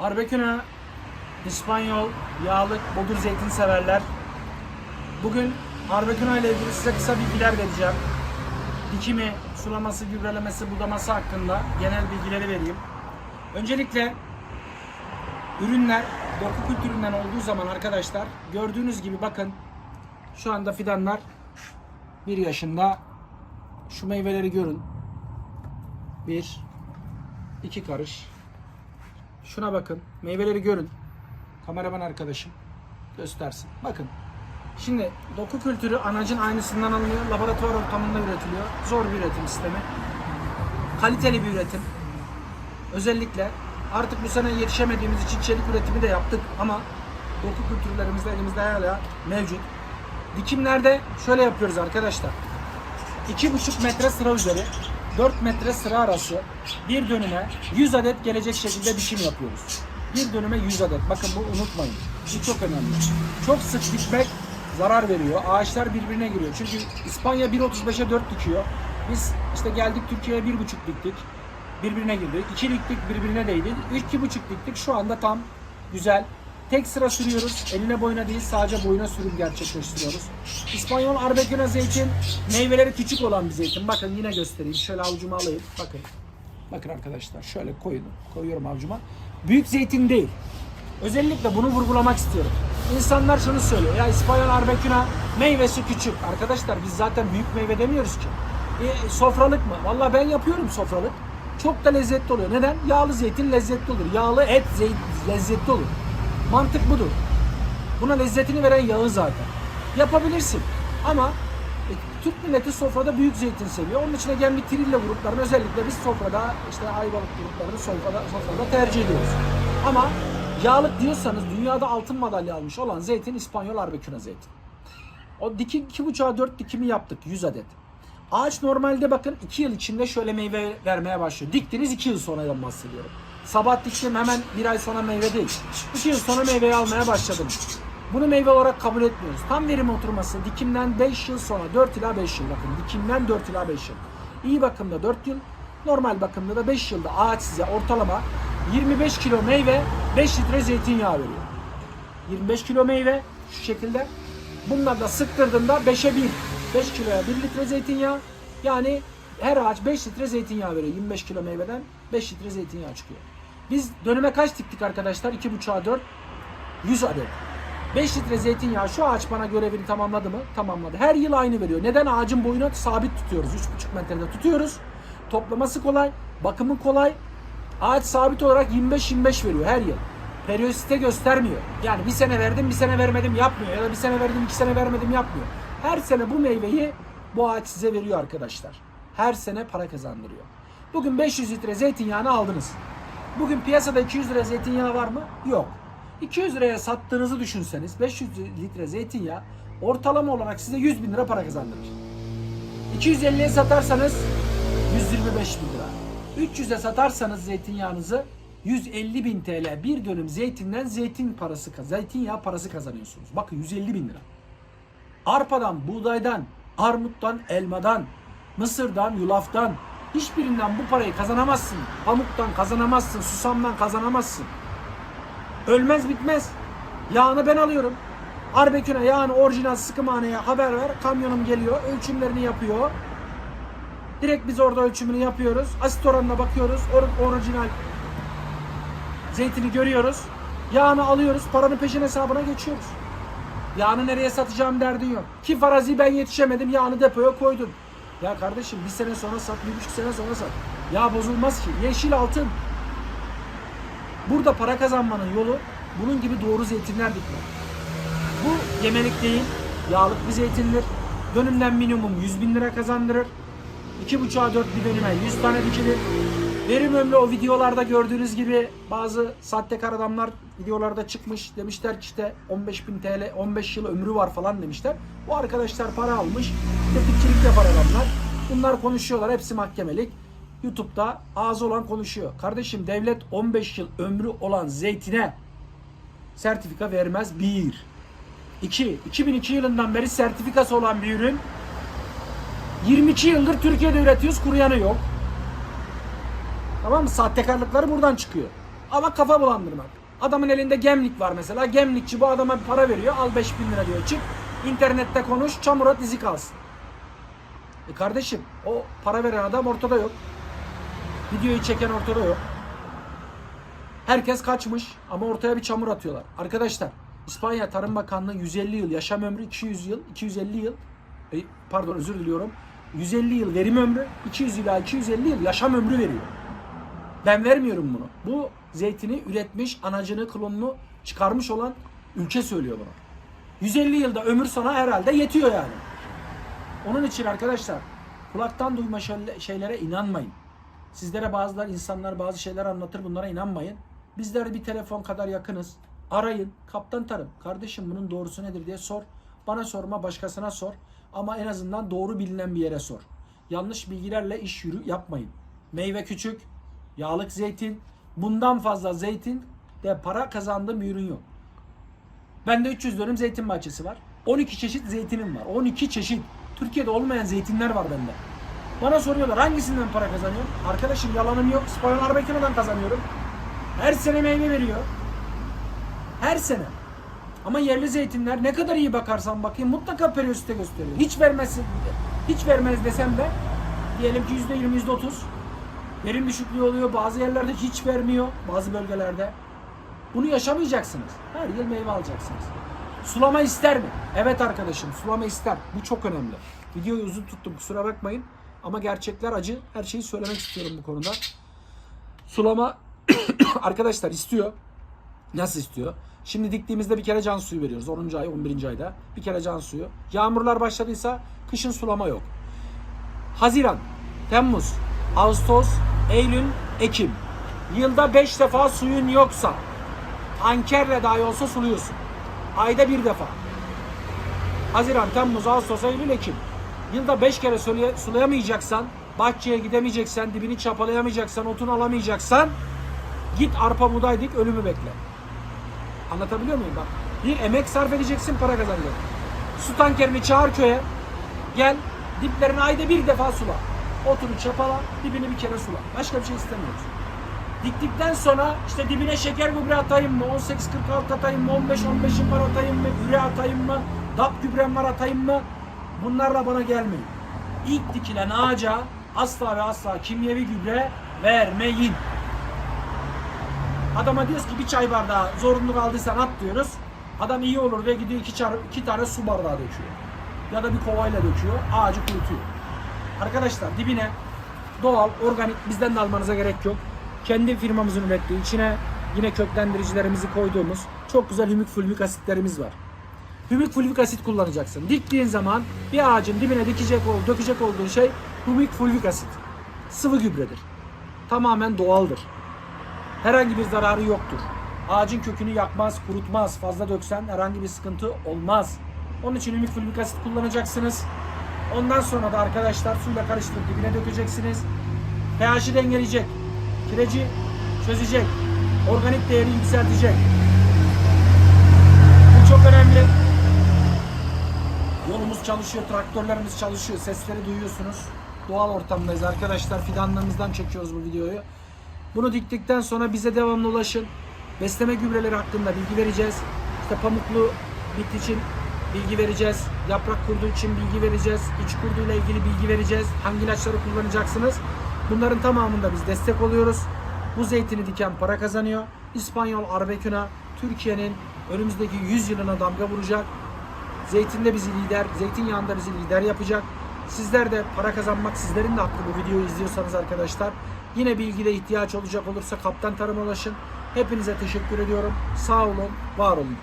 Arbeküna, İspanyol, yağlık, bodur zeytin severler. Bugün Arbeküna ile ilgili size kısa bilgiler vereceğim. Dikimi, sulaması, gübrelemesi, budaması hakkında genel bilgileri vereyim. Öncelikle ürünler doku kültüründen olduğu zaman arkadaşlar gördüğünüz gibi bakın şu anda fidanlar bir yaşında şu meyveleri görün. Bir, iki karış. Şuna bakın. Meyveleri görün. Kameraman arkadaşım göstersin. Bakın. Şimdi doku kültürü anacın aynısından alınıyor. Laboratuvar ortamında üretiliyor. Zor bir üretim sistemi. Kaliteli bir üretim. Özellikle artık bu sene yetişemediğimiz için çelik üretimi de yaptık ama doku kültürlerimizde elimizde hala mevcut. Dikimlerde şöyle yapıyoruz arkadaşlar. 2,5 metre sıra üzeri, 4 metre sıra arası bir dönüme 100 adet gelecek şekilde dikim yapıyoruz. Bir dönüme 100 adet. Bakın bu unutmayın. Bu çok önemli. Çok sık dikmek zarar veriyor. Ağaçlar birbirine giriyor. Çünkü İspanya 1.35'e 4 dikiyor. Biz işte geldik Türkiye'ye 1.5 diktik. Birbirine girdik. 2 diktik birbirine değdi. 2.5 diktik. Şu anda tam güzel. Tek sıra sürüyoruz. Eline boyuna değil sadece boyuna sürüm gerçekleştiriyoruz. İspanyol Arbequina zeytin meyveleri küçük olan bir zeytin. Bakın yine göstereyim. Şöyle avucuma alayım. Bakın. Bakın arkadaşlar şöyle koyun. Koyuyorum avucuma. Büyük zeytin değil. Özellikle bunu vurgulamak istiyorum. İnsanlar şunu söylüyor. Ya İspanyol Arbequina meyvesi küçük. Arkadaşlar biz zaten büyük meyve demiyoruz ki. E, sofralık mı? Vallahi ben yapıyorum sofralık. Çok da lezzetli oluyor. Neden? Yağlı zeytin lezzetli olur. Yağlı et zeyt, lezzetli olur. Mantık budur. Buna lezzetini veren yağı zaten. Yapabilirsin. Ama e, Türk milleti sofrada büyük zeytin seviyor. Onun için de gemli trille gruplarını özellikle biz sofrada işte ayvalık gruplarını sofrada, sofrada tercih ediyoruz. Ama yağlık diyorsanız dünyada altın madalya almış olan zeytin İspanyol Arbequina zeytin. O dikim 2,5'a 4 dikimi yaptık 100 adet. Ağaç normalde bakın 2 yıl içinde şöyle meyve vermeye başlıyor. Diktiniz 2 yıl sonradan bahsediyorum. Sabah diktim hemen bir ay sonra meyve değil. 2 yıl sonra meyveyi almaya başladım. Bunu meyve olarak kabul etmiyoruz. Tam verim oturması dikimden 5 yıl sonra 4 ila 5 yıl bakın. Dikimden 4 ila 5 yıl. İyi bakımda 4 yıl, normal bakımda da 5 yılda ağaç size ortalama 25 kilo meyve 5 litre zeytinyağı veriyor. 25 kilo meyve şu şekilde. Bunlar da sıktırdığında 5'e 1. 5 kiloya 1 litre zeytinyağı. Yani her ağaç 5 litre zeytinyağı veriyor. 25 kilo meyveden 5 litre zeytinyağı çıkıyor. Biz dönüme kaç diktik arkadaşlar? 2,5'a 4. 100 adet. 5 litre zeytinyağı şu ağaç bana görevini tamamladı mı? Tamamladı. Her yıl aynı veriyor. Neden? Ağacın boyunu sabit tutuyoruz. 3,5 metrede tutuyoruz. Toplaması kolay, bakımı kolay. Ağaç sabit olarak 25-25 veriyor her yıl. Periyosite göstermiyor. Yani bir sene verdim, bir sene vermedim yapmıyor. Ya da bir sene verdim, iki sene vermedim yapmıyor. Her sene bu meyveyi bu ağaç size veriyor arkadaşlar. Her sene para kazandırıyor. Bugün 500 litre zeytinyağını aldınız. Bugün piyasada 200 lira zeytinyağı var mı? Yok. 200 liraya sattığınızı düşünseniz 500 litre zeytinyağı ortalama olarak size 100 bin lira para kazandırır. 250'ye satarsanız 125 bin lira. 300'e satarsanız zeytinyağınızı 150 bin TL bir dönüm zeytinden zeytin parası, zeytinyağı parası kazanıyorsunuz. Bakın 150 bin lira. Arpadan, buğdaydan, armuttan, elmadan, mısırdan, yulaftan hiçbirinden bu parayı kazanamazsın. Pamuktan kazanamazsın, susamdan kazanamazsın. Ölmez bitmez. Yağını ben alıyorum. Arbeküne yağını orijinal sıkımhaneye haber ver. Kamyonum geliyor. Ölçümlerini yapıyor. Direkt biz orada ölçümünü yapıyoruz. Asit oranına bakıyoruz. Or- orijinal zeytini görüyoruz. Yağını alıyoruz. Paranın peşin hesabına geçiyoruz. Yağını nereye satacağım derdin yok. Ki farazi ben yetişemedim yağını depoya koydum. Ya kardeşim bir sene sonra sat, bir buçuk sene sonra sat. Yağ bozulmaz ki. Yeşil altın. Burada para kazanmanın yolu bunun gibi doğru zeytinler dikmek. Bu yemelik değil, yağlık bir zeytindir. Dönümden minimum 100 bin lira kazandırır. 2,5'a 4 bir dönüme 100 tane dikilir. Verim ömrü o videolarda gördüğünüz gibi bazı sahtekar adamlar videolarda çıkmış demişler ki işte 15 bin TL 15 yıl ömrü var falan demişler. Bu arkadaşlar para almış tetikçilik yapar adamlar. Bunlar konuşuyorlar hepsi mahkemelik. YouTube'da ağzı olan konuşuyor. Kardeşim devlet 15 yıl ömrü olan zeytine sertifika vermez. Bir. İki. 2002 yılından beri sertifikası olan bir ürün 22 yıldır Türkiye'de üretiyoruz. Kuru yanı yok. Tamam mı? Sahtekarlıkları buradan çıkıyor. Ama kafa bulandırmak. Adamın elinde gemlik var mesela. Gemlikçi bu adama bir para veriyor. Al 5000 lira diyor. Çık internette konuş. Çamur at izi kalsın. E kardeşim o para veren adam ortada yok. Videoyu çeken ortada yok. Herkes kaçmış ama ortaya bir çamur atıyorlar. Arkadaşlar İspanya Tarım Bakanlığı 150 yıl yaşam ömrü 200 yıl 250 yıl e, pardon özür diliyorum 150 yıl verim ömrü 200 ila 250 yıl yaşam ömrü veriyor. Ben vermiyorum bunu. Bu zeytini üretmiş, anacını, klonunu çıkarmış olan ülke söylüyor bunu. 150 yılda ömür sana herhalde yetiyor yani. Onun için arkadaşlar kulaktan duyma şeylere inanmayın. Sizlere bazılar insanlar bazı şeyler anlatır bunlara inanmayın. Bizler bir telefon kadar yakınız. Arayın. Kaptan Tarım. Kardeşim bunun doğrusu nedir diye sor. Bana sorma başkasına sor. Ama en azından doğru bilinen bir yere sor. Yanlış bilgilerle iş yürü yapmayın. Meyve küçük. Yağlık zeytin. Bundan fazla zeytin de para kazandığım ürün yok. Bende 300 dönüm zeytin bahçesi var. 12 çeşit zeytinim var. 12 çeşit. Türkiye'de olmayan zeytinler var bende. Bana soruyorlar hangisinden para kazanıyorum? Arkadaşım yalanım yok. İspanyol Arbecana'dan kazanıyorum. Her sene meyve veriyor. Her sene. Ama yerli zeytinler ne kadar iyi bakarsan bakayım mutlaka periyosite gösteriyor. Hiç vermezsin, hiç vermez desem de diyelim ki %20, %30 verim düşüklüğü oluyor. Bazı yerlerde hiç vermiyor. Bazı bölgelerde. Bunu yaşamayacaksınız. Her yıl meyve alacaksınız. Sulama ister mi? Evet arkadaşım sulama ister. Bu çok önemli. Videoyu uzun tuttum kusura bakmayın. Ama gerçekler acı. Her şeyi söylemek istiyorum bu konuda. Sulama arkadaşlar istiyor. Nasıl istiyor? Şimdi diktiğimizde bir kere can suyu veriyoruz. 10. ay, 11. ayda. Bir kere can suyu. Yağmurlar başladıysa kışın sulama yok. Haziran, Temmuz, Ağustos, Eylül, Ekim. Yılda 5 defa suyun yoksa tankerle dahi olsa suluyorsun. Ayda bir defa. Haziran, Temmuz, Ağustos, Eylül, Ekim. Yılda 5 kere sulayamayacaksan, bahçeye gidemeyeceksen, dibini çapalayamayacaksan, otunu alamayacaksan git arpa buğday dik ölümü bekle. Anlatabiliyor muyum bak? Bir emek sarf edeceksin para kazanacaksın. Su tankerini çağır köye. Gel diplerini ayda bir defa sula. Otunu çapala, dibini bir kere sula. Başka bir şey istemiyoruz. Diktikten sonra işte dibine şeker gübre atayım mı? 18-46 atayım mı? 15-15'im var atayım mı? Üre atayım mı? DAP gübrem var atayım mı? Bunlarla bana gelmeyin. İlk dikilen ağaca asla ve asla kimyevi gübre vermeyin. Adama diyoruz ki bir çay bardağı zorunlu kaldıysan at diyoruz. Adam iyi olur ve gidiyor iki, çar, iki tane su bardağı döküyor. Ya da bir kovayla döküyor. Ağacı kurutuyor. Arkadaşlar dibine doğal, organik bizden de almanıza gerek yok. Kendi firmamızın ürettiği içine yine köklendiricilerimizi koyduğumuz çok güzel hümik fulvik asitlerimiz var. Hümik fulvik asit kullanacaksın. Diktiğin zaman bir ağacın dibine dikecek ol, dökecek olduğun şey hümik fulvik asit. Sıvı gübredir. Tamamen doğaldır. Herhangi bir zararı yoktur. Ağacın kökünü yakmaz, kurutmaz. Fazla döksen herhangi bir sıkıntı olmaz. Onun için ümit fulvik asit kullanacaksınız. Ondan sonra da arkadaşlar suyla karıştırıp dibine dökeceksiniz. pH'i dengeleyecek. Kireci çözecek. Organik değeri yükseltecek. Bu çok önemli. Yolumuz çalışıyor, traktörlerimiz çalışıyor. Sesleri duyuyorsunuz. Doğal ortamdayız arkadaşlar. Fidanlarımızdan çekiyoruz bu videoyu. Bunu diktikten sonra bize devamlı ulaşın. Besleme gübreleri hakkında bilgi vereceğiz. İşte pamuklu bit için bilgi vereceğiz. Yaprak kurdu için bilgi vereceğiz. İç kurduyla ilgili bilgi vereceğiz. Hangi ilaçları kullanacaksınız? Bunların tamamında biz destek oluyoruz. Bu zeytini diken para kazanıyor. İspanyol Arbekuna Türkiye'nin önümüzdeki 100 yılına damga vuracak. Zeytinde bizi lider, zeytinyağında bizi lider yapacak. Sizler de para kazanmak sizlerin de hakkı bu videoyu izliyorsanız arkadaşlar. Yine bilgide ihtiyaç olacak olursa Kaptan Tarım'a ulaşın. Hepinize teşekkür ediyorum. Sağ olun, var olun.